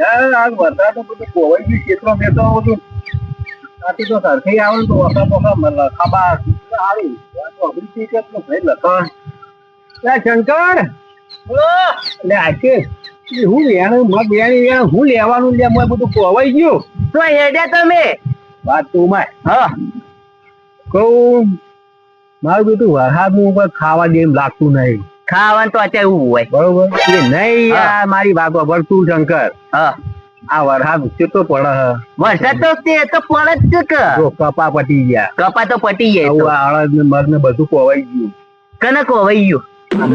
યાર, આ વરસાદ તો બધું કોવાઈ ગયું ખેતરો બેતરો બધું આથી તો સરખી આવે તો વરસાદ લખાબા તો અઘરી છે કે પેલો ભાઈ લખા લે શંકર! લે આકે હું લેવાનું હું લેવાનું લે મને બધું કોવાઈ ગયું. તો હેડે તમે. વાત તું માય હા. કહું મારું બેટું વરસાદનું કોઈ ખાવા જેમ એમ લાગતું નહીં. ખાવાનું તો અત્યારે એવું હોય. બરોબર. એ નહીં આ મારી વાત પર તું શંકર. હા. આ વરસાદ તો પડે. હે. વરસાદ તો તે તો પડે જ છે જો કપા પટી ગયા. કપા તો પટી ગયા આવું આળદ ને મગ ને બધું કોવાઈ ગયું. કને કોવાઈ ગયું?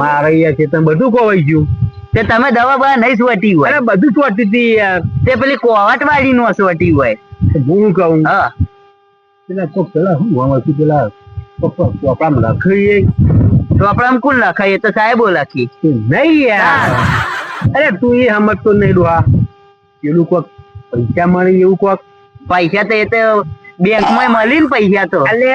મારે અહીંયા તમે બધું કોવાઈ ગયું. તે તમે દવા બવા નહીં સોટી હોય? અરે બધું ચોટી હતી યાર. તે પેલી કોવાટ વાળી નો સોટી હોય. હું કહું. હા. પેલા કોક પેલા હું આમ હતું પેલા ચોપડામાં તો આપણે આમ કોણ લખાય એ તો સાહેબો લખી નહીં યાર. અરે તું એ સમજતો નહીં ડોહા. પેલું કોક પૈસા મળે એવું કોક? પૈસા તો એ તો બેંકમાં મળી ને પૈસા તો. એટલે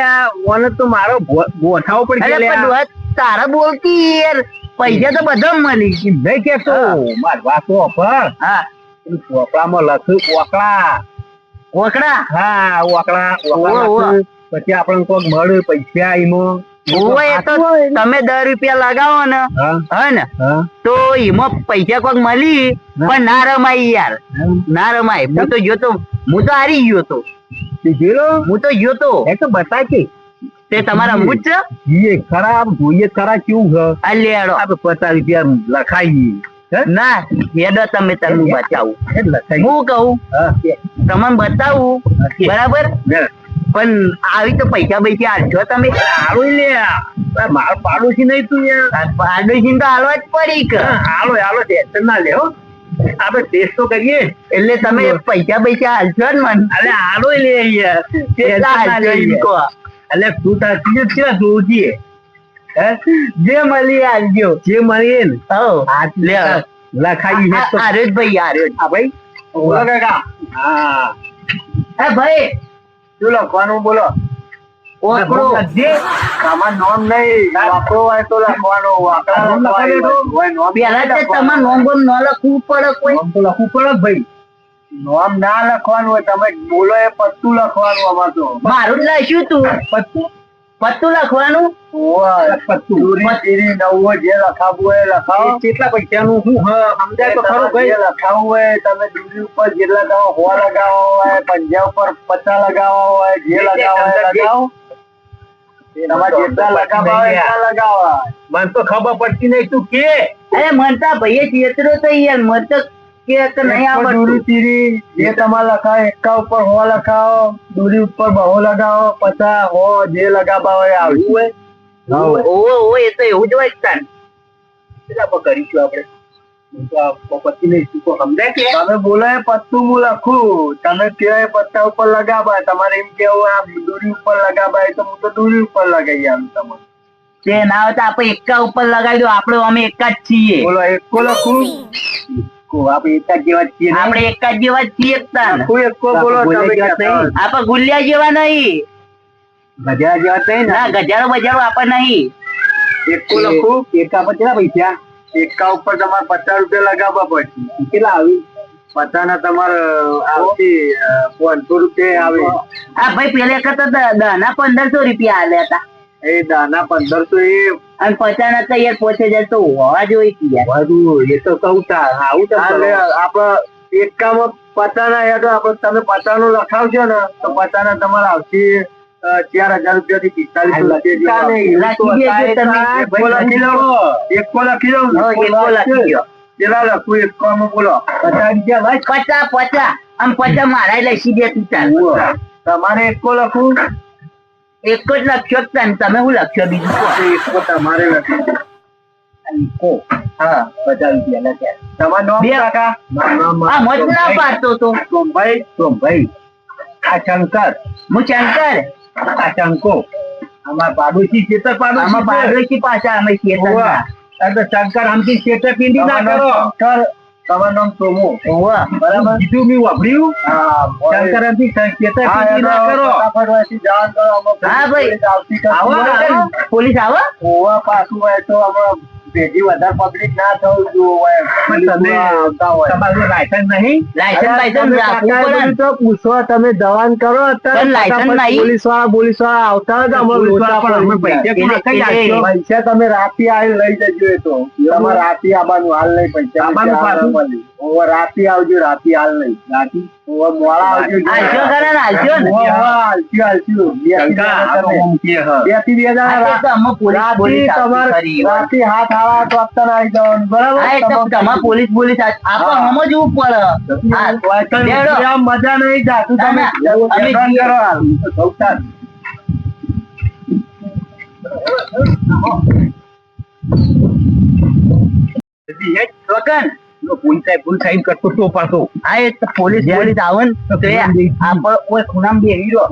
ઓને તો મારો ગોઠાવો પડી. ડોહા તારા બોલતી યાર. પૈસા તો બધા મળી. નહીં કે તો માર વાતો તો હા. ચોપડામાં લખ્યું ઓકળા. ઓકળા? હા ઓકળા. પછી આપણને કોક મળે પૈસા એમાં તમે દસ રૂપિયા લગાવો ને હે. ને તો એમાં પૈસા કોક મળી પણ ના રમાય યાર. ના રમાય. હું તો જોતો હું તો હારી ગયો તો. હું તો જોતો. એ તો બતાય કે તે તમારા મૂજ છે એ ખરાબ જોઈએ ખરા કેવું છે? આ લેડો. આપણે પચાસ રૂપિયા લખાઈ? ના હેડો તમે તમને બતાવું. હું કહું તમને બતાવું બરાબર. પણ આવી તો પૈસા પૈસા હાલશો તમે. હારું લે મારો પાડોશી નહીં તું યાર. પાડોશી તો હાલવા જ પડી કે. હાલો હાલો ટેન્શન ના લેવો આપણે ટેસ્ટ તો કરીએ. એટલે તમે પૈસા પૈસા હાલશો ને મન. અરે હાલો લે યાર. અલે તું તાર ચીજ છે તું જી મળી આવજો જે મળીએ ને. લે લખાઈ તો આર્યો ભાઈ આર્યો હા ભાઈ. હે ભાઈ. શું લખવાનું બોલો? નોમ નહીં વાપરો હોય તો લખવાનું વાપરા નોમ પેલા તો તમારે નોમ બોમ ન લખવું પડે કોઈ. લખવું પડે ભાઈ. નોમ ના લખવાનું હોય તમે બોલો એ પત્તું લખવાનું અમાર તો. મારું લખ્યું તું. પત્તું? પત્તું લખવાનું? ઓય, પત્તું. દૂરી નવો જે લખાવવું એ લખાવો. કેટલા પૈસાનું? શું સમજાય તો ખરું ભાઈ. હોય તમે ઉપર હો લગાવો હોય પંજા ઉપર પત્તા લગાવવા હોય જે એ લગાવો. તમારે જેટલા એટલા લગાવવા મને તો ખબર પડતી નહીં તું કે. અરે મનતા ભાઈએ ચેતરો તો યાર મન તો કે કે નહીં આવડતું. દોરી ચીરી જે તમારે લખાય એકા ઉપર હો લખાવો દોરી ઉપર બહો લગાવો પછા હો જે લગાવવા હોય હોય? ઓ ઓવો એ તો એવું જ હોય તાન એટલે કરીશું આપણે? હું તો આ પત્તી નહીં ચૂકો સમજાય કે? તમે બોલો પત્તું હું લખું. તમે કયો પત્તા ઉપર લગાવા તમારે એમ કેવું આ દૂરી ઉપર લગાવા તો હું તો દૂરી ઉપર લગાવી આવું તમારે. કે ના હોય તો આપણે એકા ઉપર લગાવી દો આપણે અમે એકા જ છીએ. બોલો એકો લખું? એકો આપણે એકા જેવા છીએ આપણે એકા જ જેવા છીએ જ તાન એકો બોલો તમે ગુલિયા જેવા કહેતા આપણે ગુલિયા જેવા નહીં. ગજા જેવા થઈ ના? ગજારો બજારો આપણે નહીં. એકો લખું. એકા પર કેટલા પૈસા? એકા ઉપર તમારે પચાસ રૂપિયા લગાવવા પડશે. કેટલા આવી? પચાસ તમારે આવતી પાંચસો રૂપિયા આવે. હા ભાઈ પેલા કરતા દના પંદરસો રૂપિયા આલ્યા હતા. એ દાના પંદરસો એ અને પચાસ ના તો યાર પોતે જાય તો હોવા જોઈએ કે યાર? બધું એ તો કઉ આવું તો આપડે એકામાં પચાસ ના યાર તો આપડે તમે પચાનો લખાવજો લખાવશો ને તો પચાના તમારે આવશે ચાર હજાર રૂપિયા થી પિસ્તાલીસ રૂપિયા લખી દેજો એકો લખી દઉં લખી એકો લખી દઉં હો, એકો લખી લખું એકામાં બોલો. પચાસ રૂપિયા ભાઈ. પચાસ પચાસ. આમ પચાસ મારા લખી દે તું ચાલ. તમારે એકો લખું? એક જ લખ્યો તમે શું લખ્યો બીજું. એકો તમારે એકો હા પચાસ રૂપિયા લખ્યા. તમારું નામ બે. કાકા? આ મત ના પાડતો તો સોમભાઈ સોમભાઈ. આ શંકર. હું શંકર? આ શંકો. અમાર પાડોશી ખેતર પાડોશી આમાં પાડોશી પાછા અમે ખેતરના. ઉવ્વ. આ તો શંકર આમથી ખેતર પીંડી ના કરો. શંકર તમારું નામ સોમો ઓવે. બરાબર? કીધું મેં વાપર્યું? હા આમથી ખેતર પીંડી ના કરો. હા ભાઈ. આવો આવતીકાલ પોલીસ આવે. ઓવા પાછું હોય તો અમે ભેગી વધારે પબ્લિક ના થવું જોઈએ પણ તમે આવતા હોય. તમારું લાયસન્સ નહીં? લાયસન્સ લાયસન્સ રાખવું પડે ને. તો પૂછો તમે દવાન કરો. પોલીસવાળા પોલીસવાળા આવતા પૈસા રાતે આવી લઈ જજો એ તો. તમારે રાતે આવવાનું હાલ નહીં પૈસા આવવાનું પાછું? ઓવર રાતે આવજો રાતે હાલ નહીં. રાતે? તમારે હાથ આવા તો અત્યારે આવી જવાનું. બરાબર? હા, પોલીસ પોલીસ આ- આ તો હા. સમજવું પડે. મજા નહીં જાતું તમે. કરો હાલ.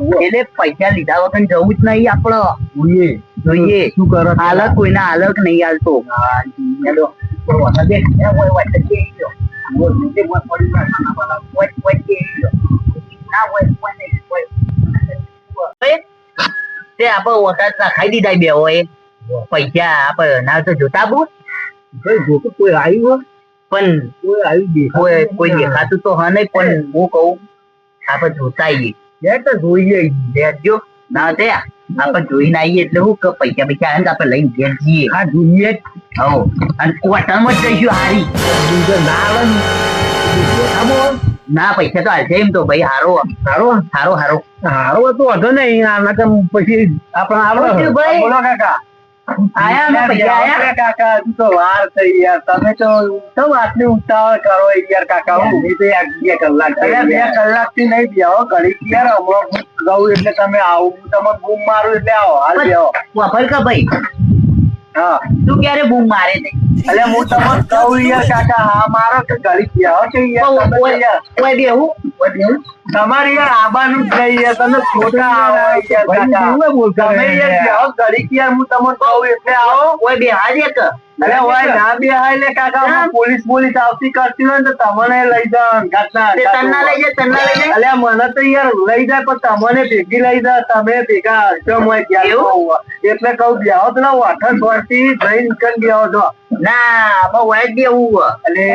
આપણે પૈસા લીધા વગર જવું જ નહીં આપણે. જોઈએ શું કરો? કોઈના હાલક નહીં ઓય તો આપણે વખત ખાઈ દીધા બે હોય. પૈસા આપણે ના તો જોતા બુ કોઈ આવ્યું પણ કોઈ આવી દે કોઈ કોઈ દેખાતું તો હા નહીં પણ હું કહું આપણે જોતા આવીએ જોઈએ. દેખજો ના તે આપણે જોઈને આવીએ એટલે શું કે પૈસા પૈસા આવે આપણે લઈને ઘેર જઈએ હા જોઈએ. હો અને ક્વાર્ટરમાં જ જઈશું હારી ના આવે ના પૈસા તો હાલશે એમ તો ભાઈ હારો સારો હારો હારો હતો વાંધો નહીં કેમ પછી આપણે આવડે બોલો કાકા કાકા તો વાર થઈ યાર. તમે તો કેમ આટલી ઉતાવળ કરો યાર કાકા? હું એ તો બે કલાક બે કલાકથી નહીં બેહો ઘડી યાર. હમણાં હું એટલે તમે આવો. હું તમને બૂમ મારું એટલે આવો. હાલ બેહો વાપર કે ભાઈ. હા. તું ક્યારે બૂમ મારે નહીં એટલે હું તમને કહું યાર કાકા હા મારો કે ઘડી બેહો કે યાર કોઈ બેહું તમારે યાર આબાનું જ નહીં યાર તમે ખોટા આવો યાર ભાઈ, કાકા કેવું બોલતા તમે યાર રહે યાર હું તમને કહું એટલે આવો. કોઈ બેહા દે કે અરે ઓય ના બે હાય લે કાકા પોલીસ પોલીસ આવતી કરતી હોય ને તો તમને લઈ જાવ ઘટના તન્ના લઈ જાય તન્ના લઈ જાય? અલ્યા મને તો યાર લઈ જાય પણ તમને ભેગી લઈ જાય તમે ભેગા હશો મોય ક્યાં એટલે કહું બેહો તો ના વાઠણ ભરતી જઈ નીકળી ગયા છો. ના બહુ હોય જ એટલે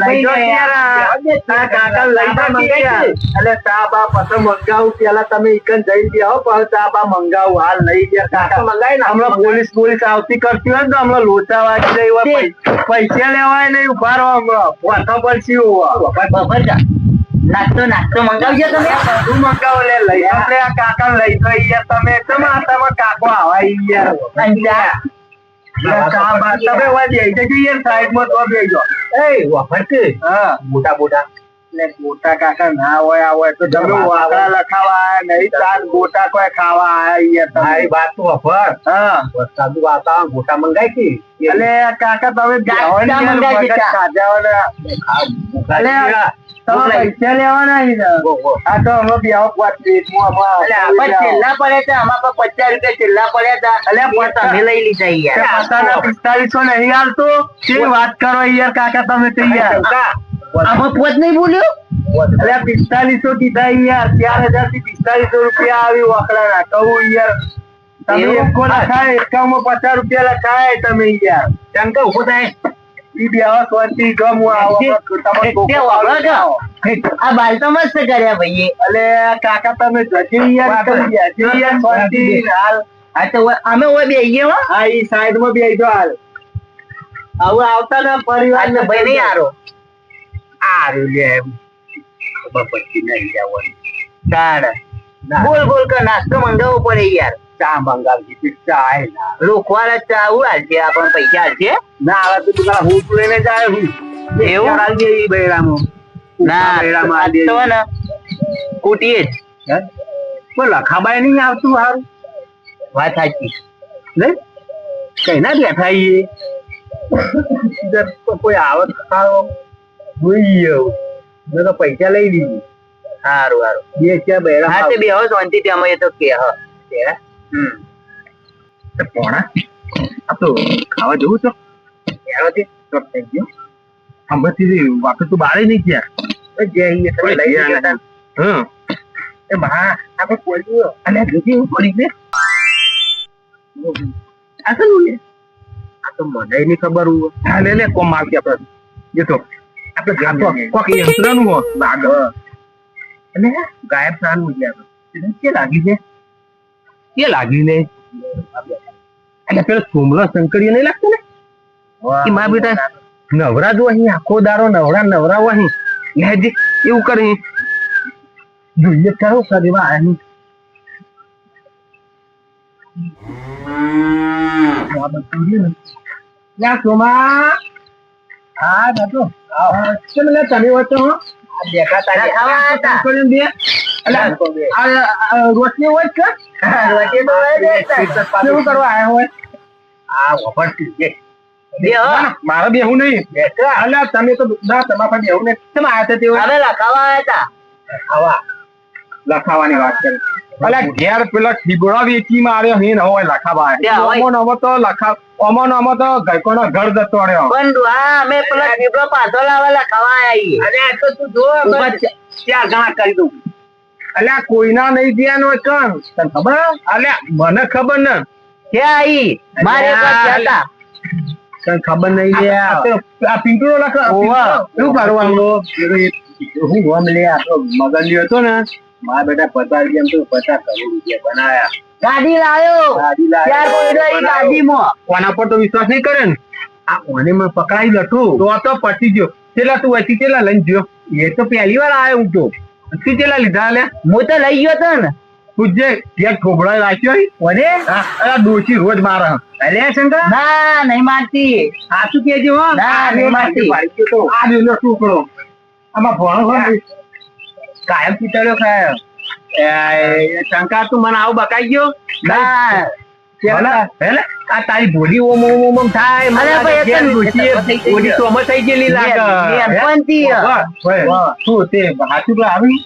લઈ આ કાકા લઈ જાઓ મને એટલે ચા બા પછી મંગાવું. પેલા તમે ઇકન જઈને બેહો પણ ચા બા મંગાવું. હાલ લઈ ગયા કાકા. હમણાં પોલીસ પોલીસ આવતી કરતી હોય ને તો હમણાં લોચા વાગી જાય એવા પૈસા લેવાય નહીં ઊભા રહો હમણાં. વાઠા પર હોવા. જા. નાસ્તો નાસ્તો મંગાવજો તમે. બધું મંગાવો. લે લઈ આપણે આ કાકા લઈ તો યાર તમે. તમારા કાકો આવા યાર બા તમે ઓય બેસી જજો યાર સાઈડમાં તો બેસજો એ વાપર હા. મોટા મોટા. ગોટા કાકા ના હોય આ હોય તો તમે વાકડા લખાવા નહીં ગોટા કોઈ ખાવા આયા યાર વાત તો હા. વરસાદનું વાતાવરણ ગોટા મંગાય કે એટલે કાકા તમે ને ચા અલે પૈસા લેવાના આ તો અમે પાંચ આમાં છેલ્લા પડ્યા હતા આમાં પર પચાસ રૂપિયા છેલ્લા પડ્યા હતા. તમે લઈ લીધા યાર. પિસ્તાલીસો નહીં વાત કરો યાર કાકા તમે તો યાર. આમાં પોત નહીં બોલ્યો? અલ્યા પિસ્તાલીસો કીધા યાર. ચાર હજારથી પિસ્તાલીસો રૂપિયા આવી વાકડાના કહું યાર. તમે? એકો લખાય એકામાં પચાસ રૂપિયા લખાય તમે યાર. કેમ ઊભો થાય? આ બાલ તો મસ્ત કર્યા ભાઈએ અલે કાકા તમે યાર શાંતિ હાલ તો અમે ઓય બેહીએ હો. આ ઈ સાઈડમાં બેસજો હાલ હવે આવતા ના પરિવાર ને ભાઈ નહીં હારો. આરું લે ખબર પડતી નહીં જવાનું બોલ બોલ કે નાસ્તો મંગાવવો પડે યાર. ચા મંગાવી તું ચા રોકવાના ચા ઉડાડશે આપણને પૈસા હાલશે? ના આવે તો તું પેલા હું લઈને જાય હું એવું? ચાર એ બૈરામો. ના બૈરામો આ તો ને કુટીએ જ. હે? કોઈ લખાબાઈ નહીં આવતું હારું. વાત સાચી. ને કઈ ના બેઠા થાય જર કોઈ આવત ખાવો. આવું મેં તો પૈસા લઈ લીધી. સારું સારું બે ચા બૈરા હા તે બે હવે શાંતિ અમે એ તો કે હા? પોણા આ તો ખાવા જવું છો યારો તે તો થઈ ગયો. હમણાંથી વાપસ તો બારે નહીં ગયા. જે અહીંયા તમે લઈ ગયા. હતા. હમ. એ બા આપણે પોલ્યું અને જોજી પડી ગઈ આ શું લે આ તો મને નહીં ખબર હોય હા લે લે કોમ કે આપણે એ તો. આપણે જાતો કોક યંત્રનું હો લાગ અને ગાયબ થાનું છે આપણે કે લાગી છે? કે લાગી લે એટલે પેલો સોમલો શંકરીયો નહીં લાગતો ને? કે મા બેટા નવરા જો અહીં આખો દારો નવરા નવરા અહીં. લેજી એવું કરી. જોઈએ કરું કરવા અહીં સોમા. હા દાદો. તમે વચ્ચે રોટલી હોય કે? રોટી તો હોય કરવા આયા હોય? આ વપરતી મારે બેહું નહીં. અલ્યા તમે તો ના તમારા બેહું નહીં. કેમ આયા હતા તેઓ? લખાવા આવ્યા હતા. લખાવાની વાત કરી. અલ્યા ઘેર પેલા ઠીબડા વેચી માર્યો હે ને હોય. તે હવે- અમો નમો તો લખા અમો નમો તો ગઈકોનો ઘર જતો રહ્યો. પણ ડોહા અમે પેલા ટીપડો પાછો લાવવા લખાવા આવ્યા અરે આ તો તું જો ચાર ગણા કરી દઉં. અલ્યા કોઈના નહીં ધ્યાન હોય કણ? તને ખબર? અલ્યા મને ખબર ને. કે આઈ. મારે હતા. તને ખબર નહીં લે આ પિંટુરો લખ ઓવા. શું કરવાનું? હું ગમ લે આ તો મગનલિયો હતો ને. મારા બેટા પચાસ રૂપિયા તો પચાસ કરોડ રૂપિયા બનાયા. ગાડી લાયો. ગાડી ઈ ગાડીમાં. કોના પર તો વિશ્વાસ નહીં કરે ને? આ ઓને માં પકડાઈ લઠું. તો તો પટી ગયો. કેટલા તું હતી કેટલા લઈને ગયો? એ તો પહેલી વાર આવ્યો હું તો. તું કેટલા લીધા લે હું તો લઈ ગયો તો ને. તું જે એક ઠોબડા રાખ્યો ઓને? અરે ડોશી રોજ મારે અરે શંકર? ના નહીં માનતી શું કેજો હો? ના, નહીં માનતી. આ જોઈ ટુકડો આમાં ભણો ભણ કાયમ પીતળ્યો ખાય. શંકા તું મને આવું બકાઈ ગયો? ના? આ તારી ભોડી ઓમ ઓમ ઓમ ઓમ થાય. મને ભાઈ, તો ગઈ. અમર થઈ ગયેલી લાગે. હે? શું તે હાથું આવી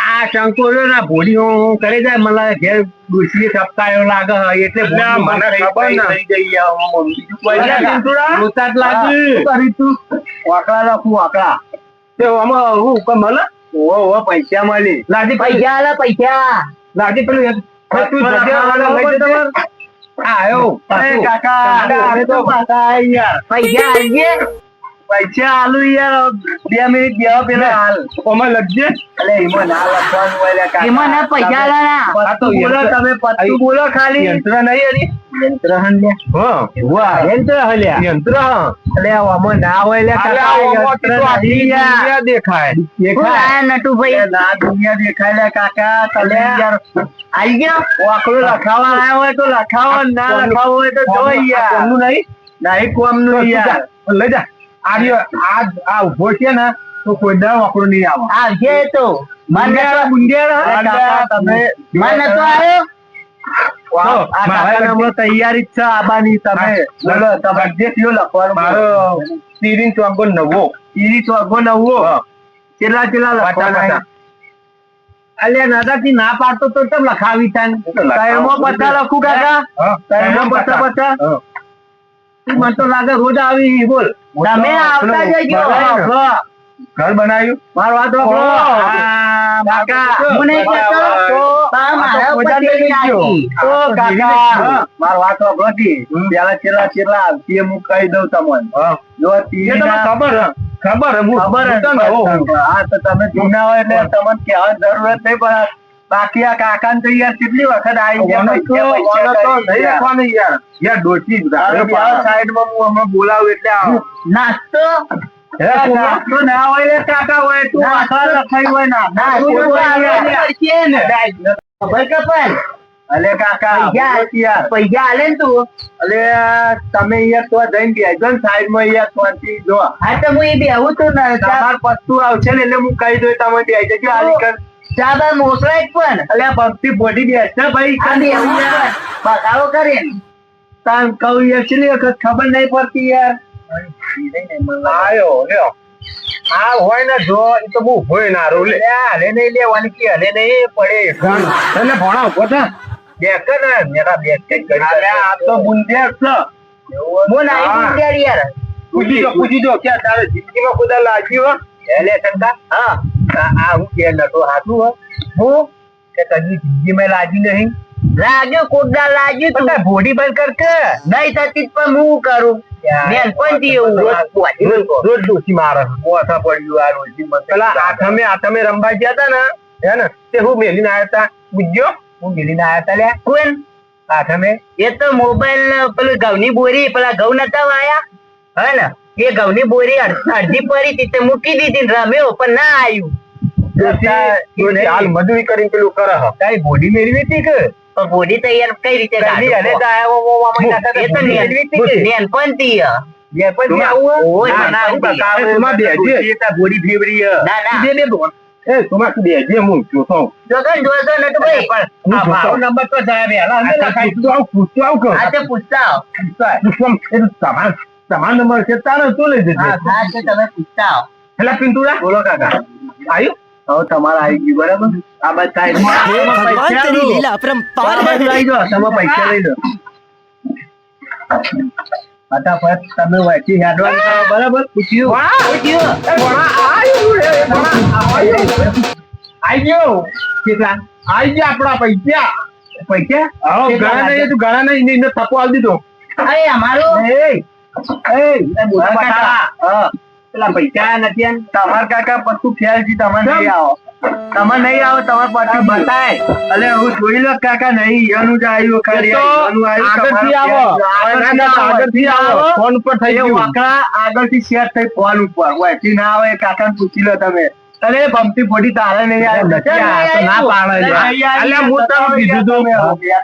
આ શંકો ના ભોડી ઓમ કરે જાય મને ઘેર ઘૂસીએ ટપકાયો લાગે એટલે મને ખબર ના. થઈ કરી તું? વાકડા રાખું વાકડા તે આમાં હું કમ મળે ઓહો ઓ પૈસા મળી. લાજી પૈસા આલા પૈસા. લાજી પેલું એક- તું. આયો કાકા તો યાર પૈસા આલજે. પૈસા આલુ યાર બે મિનિટ બે પેલા હાલ. ઓમાં લખજે. એટલે એમાં ના લખવાનું હોય એમાં ના પૈસા બોલો તમે પત્તું બોલો ખાલી. યંત્ર નહીં હરી યંત્ર હન લે. વાહ. યંત્ર હલ્યા યંત્ર એટલે આમાં ના હોય લે કાકા યંત્ર દેખાય. દેખાય. લાયા નટુભાઈ. ના દુનિયા દેખાય લે કાકા. તમે યાર આઈ ગયો? વાકડો લખાવા આવ્યો હોય તો લખાવો ના લખાવો હોય તો જો યાર. કોમનું નહીં? નહીં કોમનું યાર. લઈ જા. આ રહ્યો, આ આ ઊભો છે ને તો કોઈ દર વાપરો નહીં આવે. આવજે તો મને તો તમે મને તો આવ્યો તૈયારી જ છે આબાની તમે તમે જે કયો લખવાનું મારો તીરી ચોગો નવો. તીરી ચોગો નવો? કેટલા કેટલા લખવાના અલ્યા દાદાજી ના પાડતો તો લખાવી પત્તા લખું કાકા? એમાં પત્તા પત્તા મને તો લાગે રોજ આવી બોલ. તમે આવતા જજો. ઘર બનાવ્યું? મારો વાત મારા વાત પેલા છેલ્લા છેલ્લા તે હું કહી દઉં તમને. જો ખબર. ખબર ખબર. હા તો તમે જૂના હોય એટલે તમને કહેવાની જરૂરત નહીં પણ બાકી આ કાકા તો યાર કેટલી વખત આવી યાર. હું હમણાં બોલાવું એટલે નાસ્તો? નાસ્તો ના. હોય કાકા હોય તું આખા લખાઈ હોય ના. ને. ખબર અલે કાકા પૈસા આલે ને તું. અલે તમે અહીંયા તો જઈને બેસજો ને સાઈડમાં યાર શાંતિ જો. હા તો હું એ બેહું તું ને. પસ્તું આવશે ને એટલે હું કહી દઉં તમે બેસી જજો આલી કર મોસરાય પણ. અલે આ ભક્તિ બોડી બેસશે ભાઈ. ખાલી બગાડો કરે તાન કહું છેલ્લી વખત ખબર નહીં પડતી યાર. આયો લ્યો. આ હોય ને જો એ તો બહુ હોય ના રો લે હલે નહીં લેવાની કે હલે નહીં પડે. એટલે ભણા ઊભો થા. બેક ને મેરા બેક કઈ કરી આ તો બુંદિયા છે. મોન આઈ હા. યાર. પૂછી દો પૂછી જો ક્યાં તારે જિંદગીમાં ખુદા લાગ્યું હો? એલે શંકા. હા. આ હું કે નતો હાથું હો? હું કે તજી જિંદગીમાં લાજી નહીં. લાગ્યું કોકદાર લાગ્યું તું. બધા બંધ કર કે? નહીં થતી પણ હું કરું? બેનપણથી એવું રોજ રોજ ડોસી મારે. ઓછા પડ્યું આ રોજી પેલા આઠમે આઠમે રમવા ગયા હતા ને? હે ને? તે હું મેલીને આયા હતા બુજ્જો હું મેલીને આયા હતા લ્યા. કોણ? આઠમે એ તો મોબાઈલ ને પેલું ઘઉંની બોરી પેલા ઘઉં નતા વાયા? હે ને? એ ઘઉંની બોરી અડધી પડી હતી તે મૂકી દીધી રમ્યો પણ ના આવ્યું હાલ મજૂરી કરીને પેલું કરે તારી બોડી મેળવી હતી કે બોડી કઈ રીતે? નેનપણથી હ. ના, ના, ના. ના. બોડી ફેવરી. ના, ના. જોતો જોગન જોતો મારો નંબર તો જાય અમે લખાઈ પૂછતો આવું, પૂછતો આવું કહું. આ તે પૂછતા આવો. પૂછવા એ તો તમાર તમારો નંબર છે તારો તું લઈ જજે? હા છે તમે પૂછતા આવો. પેલા પિન્ટુડા બોલો કાકા. આવ્યું હવે તમારા આવી ગયું બરાબર? આ બાદ થાય. ભગવાન તેરી લીલા અપરંપાર હે લઈ જો તમે પૈસા લઈ લો. ફટાફટ તમે વાંચી હેડવાન કરો બરાબર? પૂછ્યું? વાહ! પૂછ્યું ભણા આવ્યું રે ભણા આવ્યું આઈ ગયો. કેટલા? આઈ ગયા આપણા પૈસા. પૈસા? હા ઘણા નહીં તું ઘણા નહીં એને થપો આપી દીધો. અરે અમારો? એ એ મોટા પેલા પૈસા નથી તમાર કાકા પતું ફેલ છે તમે નહીં આવો. તમે નહીં આવો તમારે પાછું બતાય. અલે હું જોઈ લો કાકા નહીં એનું જ આવ્યું ખાલી આગળથી આવો. આગળથી આવો. ફોન ઉપર થઈ ગયું. આગળથી શેર થઈ ફોન ઉપર. વહેતી ના આવે કાકા પૂછી લો તમે. અરે પંપી ફોટી તારે નહીં આવે નથી આ તો ના પાડે. અલ્યા, હું તને કીધું તું.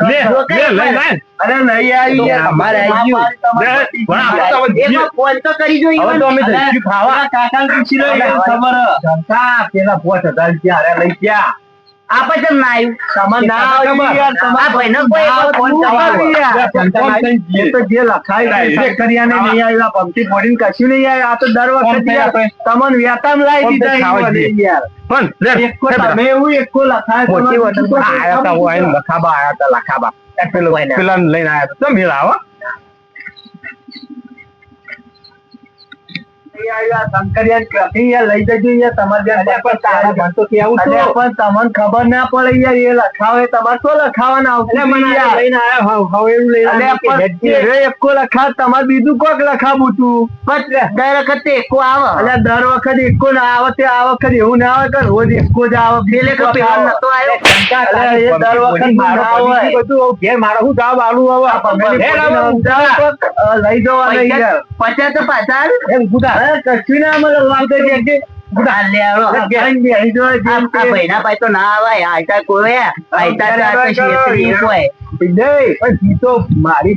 લે, લે, લઈ, લઈ. અરે નહીં આવી યાર. અમારે આવી ગયું. લે, પણ આપણે તો ફોન તો કરી જો હવે તો અમે ઈવન. ખાવા કાકા પૂછી લો ખબર હે. પેલા પોચ હજાર રૂપિયા હારે લઈ ગયા આપે ના આવ્યું ના યાર, કોઈ ફોન યાર. તો જે લખાય નહીં આવ્યા ભમતી ફોડીને કશું નહીં આવ્યું. આ તો દર વખતે યાર. વ્યાતામ લાવી દીધા. યાર. પણ તમે એવું એકો લખાય મોટી વખત આયા તા હું લખાબા આયા તા લખાબા પેલો પેલા લઈને આયા તો. તમે આવો નહીં આવ્યું, આ શંકરિયાને ક્યાંથી યાર લઈ જજો યાર, તમારે જ્યાં અલ્યા, પણ તારા ભણતોથી આવું તો. અલ્યા, પણ તમને ખબર ના પડે યાર એ લખાવે તમારે શું લખાવાના આવતું બીજું કોક લખાવું તું? દર વખતે એકો આવે. એટલે દર વખત એકો ના આવે તે આ વખત એવું ના આવે કે રોજ એકો જ આવે. દર વખત મારો ગયું બધું. ઘેર મારે શું જવાબ આલું અ, લઈ જવા નહીં પચાસ તો પાછા એમ. અરે, કશું ના મળે વાંધો તે. તો તો તો ઈ તો મારી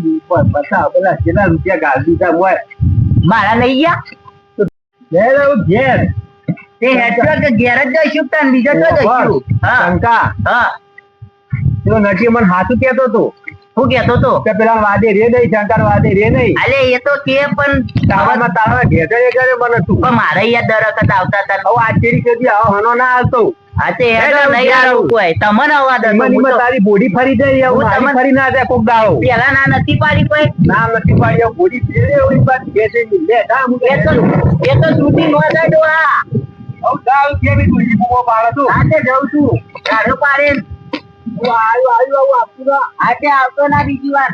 લઈ ગયા? તે હેડશોટ કે ઘેર. જ જઈશું તને બીજો તો જઈશું? હા. શંકા. હા. પેલો નથી મને હાથું કેતો હતો હું કેતો તો કે પેલા વાદે રે નહીં શંકર વાદે રે નહીં. અલે એ તો કે પણ તારામાં તારા ઘેર એ ઘરે મને તું પણ મારે યાર દર વખત આવતા હતા. હવે આ ચેરી કદી આવો હનો ના આવતો. હા તે હેડો હેડો, નહીં આવું કોઈ. તમને અવાજ હતો એમાં હું નીમાં તો તારી બોડી ફરી જાય હું તમને- ફરી ના જાય કોક દાડો પેલા ના નથી પાડી કોઈ. ના નથી પાડી બોડી ફેરે લે હું એ તો એ તો જાય કે બી પાડો તું આ જાઉં છું. પાડે આવ્યો આયો આવું આપું ના આ આવતો ના બીજી વાર.